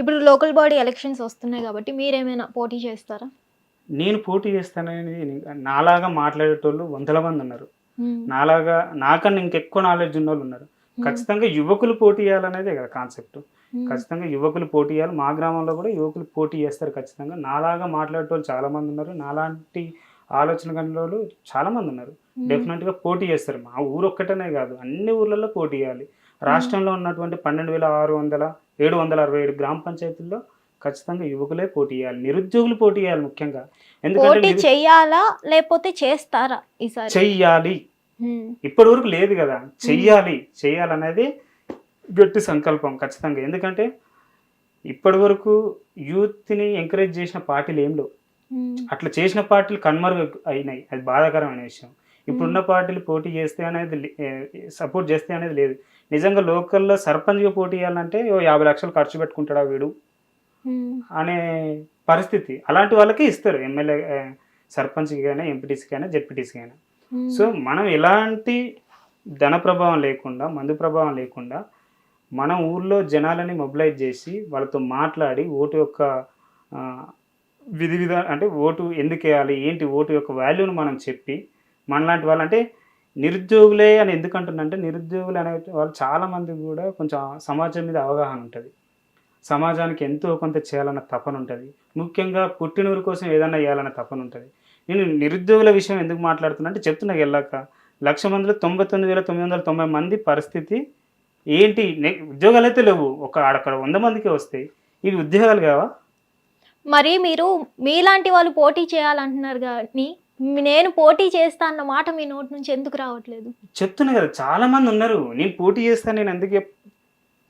ఇప్పుడు local body elections వస్తున్నాయి కాబట్టి మీరేమైనా పోటీ చేస్తారా? నేను పోటీ చేస్తానని నాలాగా మాట్లాడేటోళ్ళు వందల మంది ఉన్నారు. నాలాగా నాకన్నా ఇంకెక్కువ నాలెడ్జ్ ఉన్న వాళ్ళు ఉన్నారు ఖచ్చితంగా యువకులు పోటీ చేయాలనేదే కదా కాన్సెప్ట్. ఖచ్చితంగా యువకులు పోటీ చేయాలి. మా గ్రామంలో కూడా యువకులు పోటీ చేస్తారు ఖచ్చితంగా. నాలాగా మాట్లాడేటోళ్ళు చాలా మంది ఉన్నారు. నాలాంటి ఆలోచన వాళ్ళు చాలా మంది ఉన్నారు. డెఫినెట్గా పోటీ చేస్తారు. మా ఊరు ఒక్కటనే కాదు. అన్ని ఊర్లలో పోటీ చేయాలి. రాష్ట్రంలో ఉన్నటువంటి పన్నెండు వేల ఆరు వందల ఏడు వందల అరవై ఏడు గ్రామ పంచాయతీల్లో ఖచ్చితంగా యువకులే పోటీ చేయాలి. నిరుద్యోగులు పోటీ చేయాలి ముఖ్యంగా. ఎందుకంటే చెయ్యాలా లేకపోతే చేస్తారా ఈసారి? చెయ్యాలి. ఇప్పటి వరకు లేదు కదా. చెయ్యాలి. చెయ్యాలనేది గట్టి సంకల్పం ఖచ్చితంగా. ఎందుకంటే ఇప్పటి వరకు యూత్ని ఎంకరేజ్ చేసిన పార్టీలు ఏం లేవు. అట్లా చేసిన పార్టీలు కన్మరుగు అయినాయి. అది బాధాకరమైన విషయం. ఇప్పుడున్న పార్టీలు పోటీ చేస్తే అనేది సపోర్ట్ చేస్తే అనేది లేదు. నిజంగా లోకల్లో సర్పంచ్గా పోటీ చేయాలంటే ఓ యాభై లక్షలు ఖర్చు పెట్టుకుంటాడా వీడు. అనే పరిస్థితి. అలాంటి వాళ్ళకే ఇస్తారు. ఎమ్మెల్యే సర్పంచ్కి అయినా ఎంపీటీసీకి అయినా జెడ్పీటీసీకి అయినా. సో మనం ఎలాంటి ధన ప్రభావం లేకుండా మందు ప్రభావం లేకుండా మన ఊర్లో జనాలని మొబిలైజ్ చేసి వాళ్ళతో మాట్లాడి ఓటు యొక్క విధి విధా అంటే ఓటు ఎందుకు వేయాలి ఏంటి ఓటు యొక్క వాల్యూని మనం చెప్పి మనలాంటి వాళ్ళు అంటే నిరుద్యోగులే అని ఎందుకు అంటున్నంటే నిరుద్యోగులు అనే వాళ్ళు చాలామంది కూడా కొంచెం సమాజం మీద అవగాహన ఉంటుంది. సమాజానికి ఎంతో కొంత చేయాలన్న తపన ఉంటుంది. ముఖ్యంగా పుట్టినూరు కోసం ఏదైనా చేయాలన్న తపన ఉంటుంది. నేను నిరుద్యోగుల విషయం ఎందుకు మాట్లాడుతున్నా అంటే చెప్తున్నా వెళ్ళాక లక్ష మందిలో తొంభై తొమ్మిది వేల తొమ్మిది వందల తొంభై మంది పరిస్థితి ఏంటి? ఉద్యోగాలు అయితే లేవు. ఒక అక్కడ వంద మందికి వస్తాయి. ఇవి ఉద్యోగాలు కావా? మరి మీరు మీలాంటి వాళ్ళు పోటీ చేయాలంటున్నారు కానీ నేను పోటీ చేస్తా అన్న మాట మీ నోటి నుంచి ఎందుకు రావట్లేదు? చెప్తున్నా కదా చాలా మంది ఉన్నారు. నేను పోటీ చేస్తాను నేను ఎందుకు చెప్-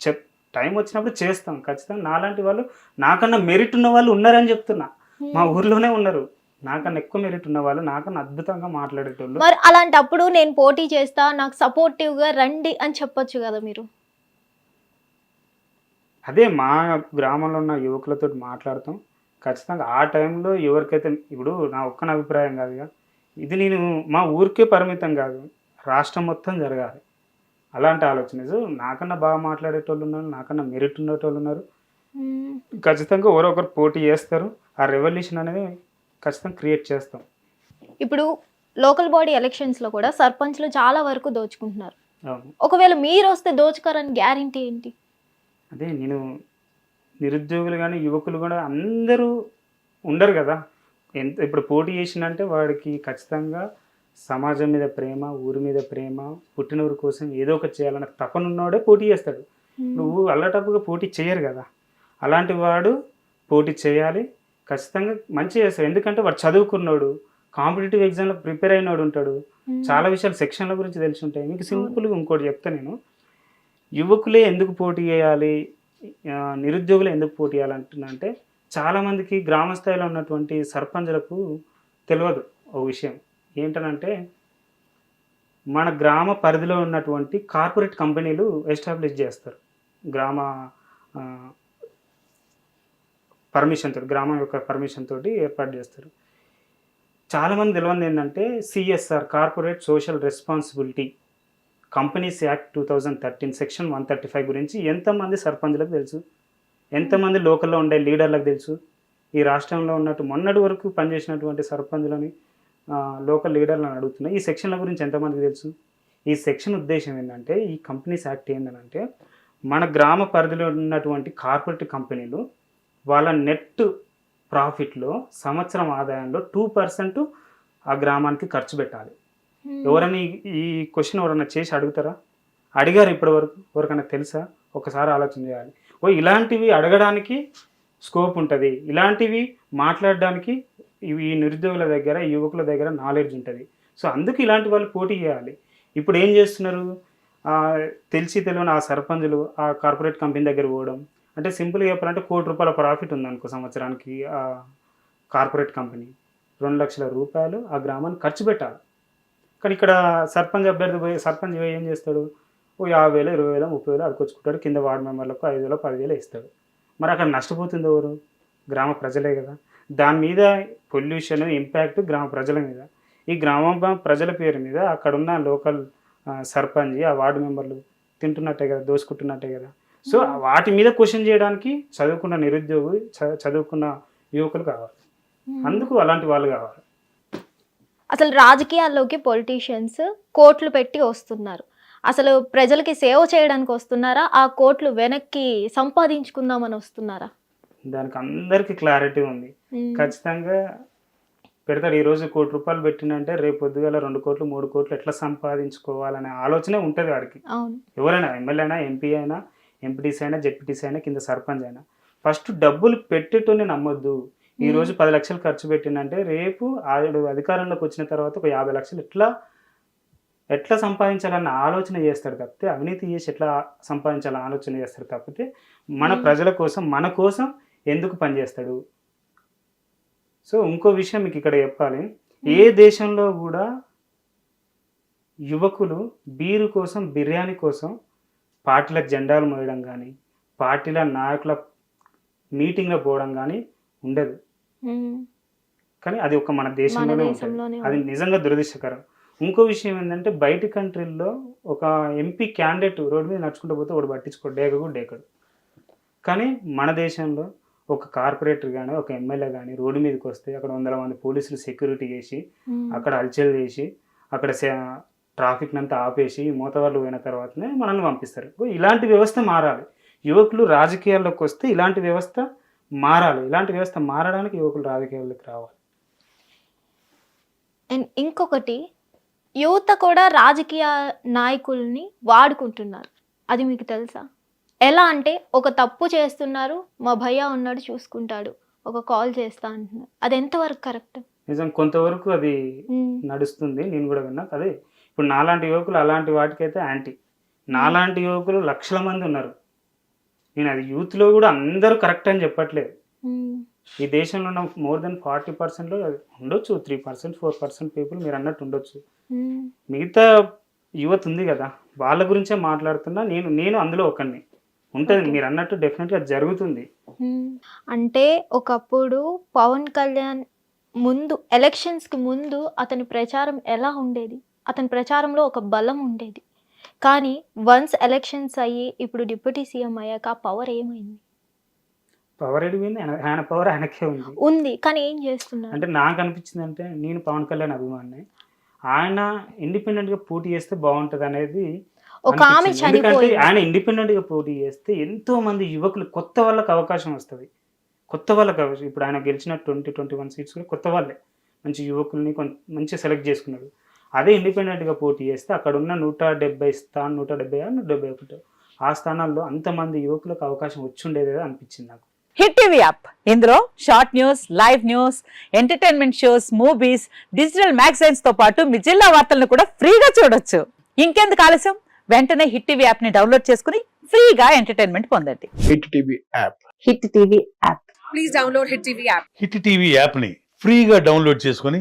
చెప్ టైం వచ్చినప్పుడు చేస్తాం. ఖచ్చితంగా నాలాంటి వాళ్ళు నాకన్నా మెరిట్ ఉన్న వాళ్ళు ఉన్నారని చెప్తున్నా. మా ఊర్లోనే ఉన్నారు. నాకన్నా ఎక్కువ మెరిట్ ఉన్న వాళ్ళు నాకన్నా అద్భుతంగా మాట్లాడేటోళ్ళు. మరి అలాంటప్పుడు నేను పోటీ చేస్తా నాకు సపోర్టివ్గా రండి అని చెప్పొచ్చు కదా మీరు? అదే మా గ్రామంలో ఉన్న యువకులతో మాట్లాడతాం. ఖచ్చితంగా ఆ టైంలో ఎవరికైతే ఇప్పుడు నా ఒక్క అభిప్రాయం కాదుగా ఇది నేను మా ఊరికే పరిమితం కాదు. రాష్ట్రం మొత్తం జరగాలి. అలాంటి ఆలోచన. నాకన్నా బాగా మాట్లాడేటోళ్ళు ఉన్నారు నాకన్నా మెరిట్ ఉండేటోళ్ళు ఉన్నారు. ఖచ్చితంగా ఎవరో ఒకరు పోటీ చేస్తారు. ఆ రెవల్యూషన్ అనేది ఖచ్చితంగా క్రియేట్ చేస్తాం. ఇప్పుడు లోకల్ బాడీ ఎలక్షన్స్లో కూడా సర్పంచ్లు చాలా వరకు దోచుకుంటున్నారు. ఒకవేళ మీరు వస్తే దోచుకోరని గ్యారంటీ ఏంటి? అదే నేను నిరుద్యోగులు కానీ యువకులు కూడా అందరూ ఉండరు కదా. ఎంత ఇప్పుడు పోటీ చేసినంటే వాడికి ఖచ్చితంగా సమాజం మీద ప్రేమ ఊరి మీద ప్రేమ పుట్టిన ఊరి కోసం ఏదో ఒకటి చేయాలన్న తపనున్నవాడే పోటీ చేస్తాడు. నువ్వు అల్లటప్పుగా పోటీ చేయరు కదా. అలాంటి వాడు పోటీ చేయాలి. ఖచ్చితంగా మంచి చేస్తాడు. ఎందుకంటే వాడు చదువుకున్నాడు కాంపిటేటివ్ ఎగ్జామ్లో ప్రిపేర్ అయినోడు ఉంటాడు. చాలా విషయాలు సెక్షన్ల గురించి తెలిసి ఉంటాయి. మీకు సింపుల్గా ఇంకోటి చెప్తా నేను. యువకులే ఎందుకు పోటీ చేయాలి? నిరుద్యోగులు ఎందుకు పోటీ చేయాలంటున్నా అంటే చాలామందికి గ్రామ స్థాయిలో ఉన్నటువంటి సర్పంచులకు తెలియదు ఓ విషయం. ఏంటనంటే మన గ్రామ పరిధిలో ఉన్నటువంటి కార్పొరేట్ కంపెనీలు ఎస్టాబ్లిష్ చేస్తారు. గ్రామ పర్మిషన్ తోటి గ్రామం యొక్క పర్మిషన్ తోటి ఏర్పాటు చేస్తారు. చాలామంది తెలియంది ఏంటంటే CSR corporate social responsibility. Companies act two thousand thirteen section one thirty five గురించి ఎంతమంది సర్పంచ్లకు తెలుసు? ఎంతమంది లోకల్లో ఉండే లీడర్లకు తెలుసు? ఈ రాష్ట్రంలో ఉన్నట్టు మొన్నటి వరకు పనిచేసినటువంటి సర్పంచ్లని లోకల్ లీడర్లను అడుగుతున్నా. ఈ సెక్షన్ల గురించి ఎంతమందికి తెలుసు? ఈ సెక్షన్ ఉద్దేశం ఏంటంటే ఈ కంపెనీస్ యాక్ట్ ఏంటంటే మన గ్రామ పరిధిలో ఉన్నటువంటి కార్పొరేట్ కంపెనీలు వాళ్ళ నెట్ ప్రాఫిట్లో సంవత్సరం ఆదాయంలో టూ పర్సెంట్ ఆ గ్రామానికి ఖర్చు పెట్టాలి. Hmm. ఎవరైనా ఈ- క్వశ్చన్ ఎవరైనా చేసి అడుగుతారా? అడిగారు ఇప్పటి వరకు ఎవరికైనా తెలుసా? ఒకసారి ఆలోచన చేయాలి. ఓ ఇలాంటివి అడగడానికి స్కోప్ ఉంటుంది. ఇలాంటివి మాట్లాడడానికి ఈ నిరుద్యోగుల దగ్గర యువకుల దగ్గర నాలెడ్జ్ ఉంటుంది. సో అందుకు ఇలాంటి వాళ్ళు పోటీ చేయాలి. ఇప్పుడు ఏం చేస్తున్నారు? తెలిసి తెలియని ఆ సర్పంచులు ఆ కార్పొరేట్ కంపెనీ దగ్గర పోవడం. అంటే సింపుల్గా చెప్పాలంటే కోటి రూపాయల ప్రాఫిట్ ఉందనుకో సంవత్సరానికి ఆ కార్పొరేట్ కంపెనీ రెండు లక్షల రూపాయలు ఆ గ్రామాన్ని ఖర్చు పెట్టాలి. కానీ ఇక్కడ సర్పంచ్ అభ్యర్థి పోయి సర్పంచ్ పోయి ఏం చేస్తాడు? ఓ యాభై వేలు ఇరవై వేలు ముప్పై వేలు అడుకొచ్చుకుంటాడు. కింద వార్డు మెంబర్లకు ఐదు వేలు పదివేలు ఇస్తాడు. మరి అక్కడ నష్టపోతుంది ఎవరు? గ్రామ ప్రజలే కదా. దాని మీద పొల్యూషన్ ఇంపాక్ట్ గ్రామ ప్రజల మీద. ఈ గ్రామ ప్రజల పేరు మీద అక్కడ ఉన్న లోకల్ సర్పంచ్ ఆ వార్డు మెంబర్లు తింటున్నట్టే కదా దోసుకుంటున్నట్టే కదా. సో వాటి మీద క్వశ్చన్ చేయడానికి చదువుకున్న నిరుద్యోగి చదువుకున్న యువకులు కావాలి. అందుకు అలాంటి వాళ్ళు కావాలి. అసలు రాజకీయాల్లోకి పొలిటీషియన్స్ కోట్లు పెట్టి వస్తున్నారు. అసలు ప్రజలకి సేవ చేయడానికి వస్తున్నారా? ఆ కోట్లు వెనక్కి సంపాదించుకుందామని వస్తున్నారా? దానికి అందరికీ క్లారిటీ ఉంది. ఖచ్చితంగా పెడతాడు ఈ రోజు కోటి రూపాయలు పెట్టినంటే రేపు పొద్దుగల రెండు కోట్లు మూడు కోట్లు ఎట్లా సంపాదించుకోవాలనే ఆలోచనే ఉంటుంది వాడికి. ఎవరైనా ఎమ్మెల్యే అయినా ఎంపీ అయినా ఎంపీటీసీ అయినా జెడ్పీటీసీ అయినా కింద సర్పంచ్ అయినా ఫస్ట్ డబ్బులు పెట్టేటోని నమ్మొద్దు. ఈ రోజు పది లక్షలు ఖర్చు పెట్టిందంటే రేపు ఆడు అధికారంలోకి వచ్చిన తర్వాత ఒక యాభై లక్షలు ఎట్లా ఎట్లా సంపాదించాలన్న ఆలోచన చేస్తాడు తప్పితే అవినీతి చేసి ఎట్లా సంపాదించాలని ఆలోచన చేస్తాడు తప్పితే మన. ప్రజల కోసం మన కోసం ఎందుకు పనిచేస్తాడు సో ఇంకో విషయం మీకు ఇక్కడ చెప్పాలి ఏ దేశంలో కూడా యువకులు బీరు కోసం బిర్యానీ కోసం పార్టీల జెండాలు మోయడం కానీ పార్టీల నాయకుల మీటింగ్లో పోవడం కానీ ఉండదు. కానీ అది ఒక మన దేశంలోనే ఉంటుంది. అది నిజంగా దురదృష్టకరం. ఇంకో విషయం ఏంటంటే బయట కంట్రీల్లో ఒక ఎంపీ క్యాండిడేట్ రోడ్డు మీద నడుచుకుంటూ పోతే వాడు పట్టించుకోడు డేకకు డేకడు. కానీ మన దేశంలో ఒక కార్పొరేటర్ కానీ ఒక ఎమ్మెల్యే కానీ రోడ్డు మీదకి వస్తే అక్కడ వందల మంది పోలీసులు సెక్యూరిటీ చేసి. అక్కడ అల్చల్ చేసి అక్కడ ట్రాఫిక్ అంతా ఆపేసి మోతవాళ్ళు పోయిన తర్వాతనే మనల్ని పంపిస్తారు. ఇలాంటి వ్యవస్థ మారాలి. యువకులు రాజకీయాల్లోకి వస్తే ఇలాంటి వ్యవస్థ మారాలి. ఇలాంటి వ్యవస్థ మారడానికి యువకులు రాజకీయాల్లోకి రావాలి. అండ్ ఇంకొకటి యువత కూడా రాజకీయ నాయకుల్ని వాడుకుంటున్నారు. అది మీకు తెలుసా? ఎలా అంటే ఒక తప్పు చేస్తున్నారు మా భయ్య ఉన్నాడు చూసుకుంటాడు ఒక కాల్ చేస్తా అంటున్నారు. అది ఎంతవరకు కరెక్ట్? నిజం కొంతవరకు అది నడుస్తుంది. నేను కూడా విన్నా. అదే ఇప్పుడు నాలాంటి యువకులు అలాంటి వాటికైతే యాంటీ. నాలాంటి యువకులు లక్షల మంది ఉన్నారు. నేను అది యూత్లో కూడా అందరూ కరెక్ట్ అని చెప్పట్లేదు. ఈ దేశంలో ఉన్న మోర్ దెన్ ఫార్టీ పర్సెంట్లో ఉండొచ్చు three percent four percent people మీరు అన్నట్టు ఉండొచ్చు. మిగతా యువత ఉంది కదా వాళ్ళ గురించే మాట్లాడుతున్నా నేను నేను అందులో ఒకరిని ఉంటుంది. మీరు అన్నట్టు డెఫినెట్గా జరుగుతుంది. అంటే ఒకప్పుడు పవన్ కళ్యాణ్ ముందు ఎలక్షన్స్కి ముందు అతని ప్రచారం ఎలా ఉండేది? అతని ప్రచారంలో ఒక బలం ఉండేది. కానీ వన్స్ ఎలక్షన్స్ అయ్యి ఇప్పుడు డిప్యూటీ సీఎం అయ్యాక పవర్ ఏమైంది? పవర్ ఎడిపోయింది ఆయన పవర్ ఆయనకే ఉంది. ఉంది కానీ ఏం చేస్తున్నారు? అంటే నాకు అనిపించింది అంటే నేను పవన్ కళ్యాణ్ అభిమాని ఆయన ఇండిపెండెంట్గా పోటీ చేస్తే బాగుంటది అనేది ఒక ఆమె చనిపోయింది. ఆయన ఇండిపెండెంట్గా పోటీ చేస్తే ఎంతో మంది యువకులు కొత్త వాళ్ళకి అవకాశం వస్తుంది. కొత్త వాళ్ళకి అవకాశం ఇప్పుడు ఆయన గెలిచిన ట్వంటీ ట్వంటీ వన్ సీట్స్ కూడా కొత్త వాళ్ళే. మంచి యువకుల్ని కొంత మంచిగా సెలెక్ట్ చేసుకున్నాడు. అదే ఇండిపెండెంట్గా పోటీ చేస్తే అక్కడ ఉన్న నూట డెబ్బై స్థానం నూట డెబ్బై ఆరు నూట డెబ్బై ఒకటి ఆ స్థానాల్లో అంతమంది యువకులకు అవకాశం వచ్చి ఉండేది అనిపించింది నాకు. Hit TV app. ఇందులో short news live news entertainment shows movies digital మ్యాగజైన్స్తో పాటు మీ జిల్లా వార్తలను కూడా ఫ్రీగా చూడొచ్చు. ఇంకెందుకు ఆలస్యం? వెంటనే హిట్ టీవీ యాప్ని డౌన్లోడ్ చేసుకుని ఫ్రీగా ఎంటర్టైన్మెంట్ పొందండి. Hit TV app. Hit TV app. Please download Hit TV app. Hit TV యాప్ని ఫ్రీగా డౌన్లోడ్ చేసుకొని